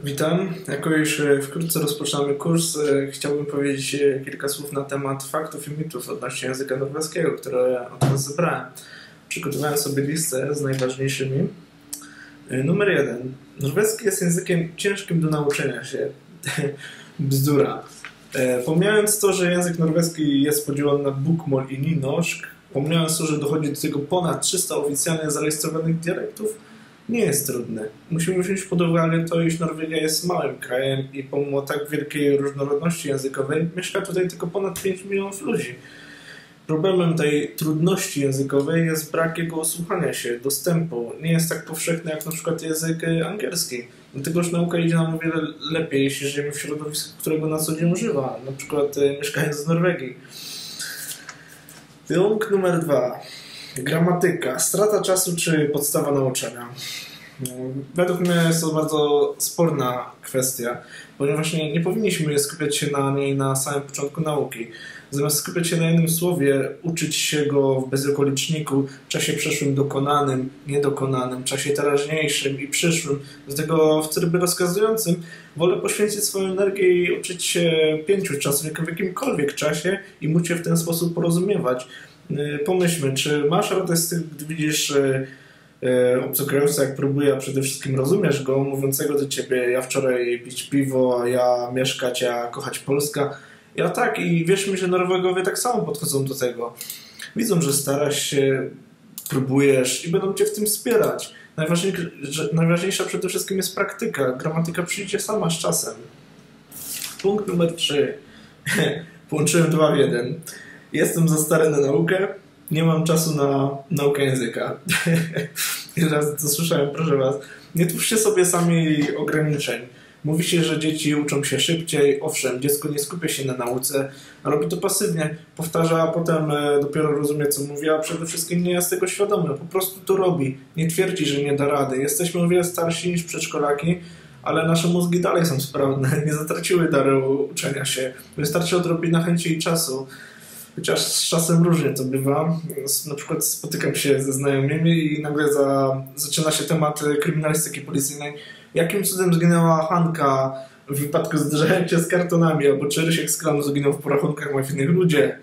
Witam. Jako już e, wkrótce rozpoczynamy kurs, e, chciałbym powiedzieć e, kilka słów na temat faktów i mitów odnośnie języka norweskiego, które od Was zebrałem. Przygotowałem sobie listę z najważniejszymi. Numer jeden. Norweski jest językiem ciężkim do nauczenia się. Bzdura. Pomijając to, że język norweski jest podzielony na bukmol i ninoszk, pomijając to, że dochodzi do tego ponad 300 oficjalnie zarejestrowanych dialektów, nie jest trudne. Musimy wziąć pod uwagę to, iż Norwegia jest małym krajem i pomimo tak wielkiej różnorodności językowej mieszka tutaj tylko ponad 5 milionów ludzi. Problemem tej trudności językowej jest brak jego osłuchania się, dostępu. Nie jest tak powszechny jak na przykład język angielski. Dlatego że nauka idzie nam o wiele lepiej, jeśli żyjemy w środowisku, którego na co dzień używa, na przykład e, mieszkając w Norwegii. Punkt numer dwa. Gramatyka. Strata czasu czy podstawa nauczania? Według mnie jest to bardzo sporna kwestia, ponieważ nie, nie powinniśmy skupiać się na niej na samym początku nauki. Zamiast skupiać się na jednym słowie, uczyć się go w bezokoliczniku, czasie przeszłym dokonanym, niedokonanym, czasie teraźniejszym i przyszłym, do tego w trybie rozkazującym, wolę poświęcić swoją energię i uczyć się pięciu czasów, w jakimkolwiek czasie i móc się w ten sposób porozumiewać. Y, pomyślmy, czy masz radę z tym, gdy widzisz y, obcokrajowca, jak próbuje, a przede wszystkim rozumiesz go, mówiącego do ciebie, ja wczoraj pić piwo, a ja mieszkać, a kochać Polska. Ja tak i wierz mi, że Norwegowie tak samo podchodzą do tego. Widzą, że starasz się, próbujesz i będą cię w tym wspierać. Najważniejsza, najważniejsza przede wszystkim jest praktyka. Gramatyka przyjdzie sama z czasem. Punkt numer 3. Połączyłem dwa w jeden. Jestem za stary na naukę, nie mam czasu na naukę języka. Raz to słyszałem, proszę Was. Nie twórzcie sobie sami ograniczeń. Mówi się, że dzieci uczą się szybciej. Owszem, dziecko nie skupia się na nauce, a robi to pasywnie. Powtarza, a potem e, dopiero rozumie, co mówi, a przede wszystkim nie jest tego świadomy. Po prostu to robi. Nie twierdzi, że nie da rady. Jesteśmy o wiele starsi niż przedszkolaki, ale nasze mózgi dalej są sprawne. Nie zatraciły daru uczenia się. Wystarczy odrobina chęci i czasu. Chociaż z czasem różnie to bywa. Na przykład spotykam się ze znajomymi i nagle za, zaczyna się temat kryminalistyki policyjnej. Jakim cudem zginęła Hanka w wypadku zderzenia się z kartonami, albo czy Rysiek z kranu zginął w porachunkach mafijnych ludzie?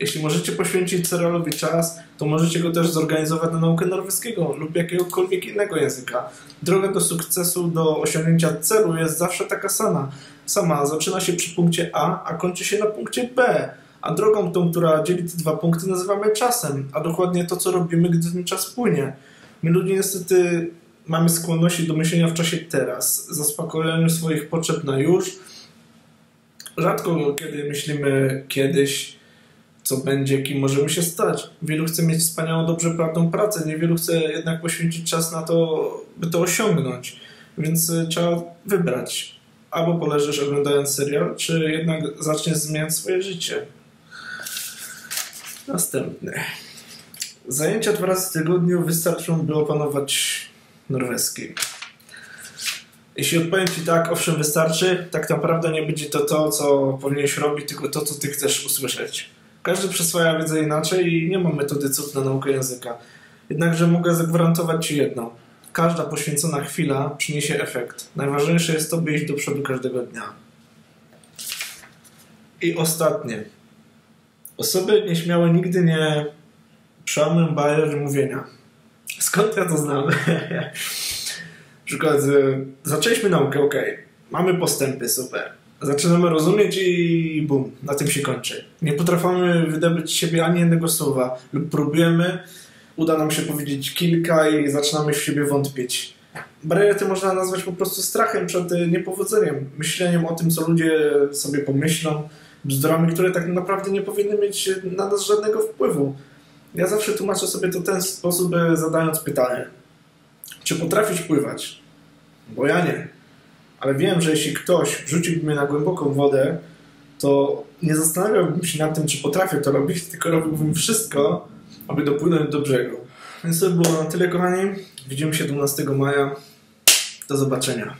Jeśli możecie poświęcić serialowi czas, to możecie go też zorganizować na naukę norweskiego lub jakiegokolwiek innego języka. Droga do sukcesu, do osiągnięcia celu jest zawsze taka sama. Sama zaczyna się przy punkcie A, a kończy się na punkcie B a drogą tą, która dzieli te dwa punkty, nazywamy czasem, a dokładnie to, co robimy, gdy ten czas płynie. My ludzie niestety mamy skłonności do myślenia w czasie teraz, zaspokojeniu swoich potrzeb na już. Rzadko kiedy myślimy kiedyś, co będzie, kim możemy się stać. Wielu chce mieć wspaniałą, dobrze płatną pracę, niewielu chce jednak poświęcić czas na to, by to osiągnąć. Więc e, trzeba wybrać. Albo poleżysz oglądając serial, czy jednak zaczniesz zmieniać swoje życie. Następny. Zajęcia dwa razy w tygodniu wystarczą, by opanować norweski. Jeśli odpowiem Ci tak, owszem, wystarczy, tak naprawdę nie będzie to to, co powinieneś robić, tylko to, co Ty chcesz usłyszeć. Każdy przyswaja wiedzę inaczej i nie ma metody cud na naukę języka. Jednakże mogę zagwarantować Ci jedno. Każda poświęcona chwila przyniesie efekt. Najważniejsze jest to, by iść do przodu każdego dnia. I ostatnie. Osoby nieśmiałe nigdy nie przełamują barier mówienia. Skąd ja to znam? Przykład, zaczęliśmy naukę, ok, mamy postępy, super. Zaczynamy rozumieć i bum, na tym się kończy. Nie potrafimy wydobyć z siebie ani jednego słowa lub próbujemy, uda nam się powiedzieć kilka i zaczynamy w siebie wątpić. Bariery te można nazwać po prostu strachem przed niepowodzeniem, myśleniem o tym, co ludzie sobie pomyślą, bzdurami, które tak naprawdę nie powinny mieć na nas żadnego wpływu. Ja zawsze tłumaczę sobie to ten sposób, zadając pytanie, czy potrafisz pływać? Bo ja nie. Ale wiem, że jeśli ktoś wrzuciłby mnie na głęboką wodę, to nie zastanawiałbym się nad tym, czy potrafię to robić, tylko robiłbym wszystko, aby dopłynąć do brzegu. Więc to było na tyle, kochani. Widzimy się 12 maja. Do zobaczenia.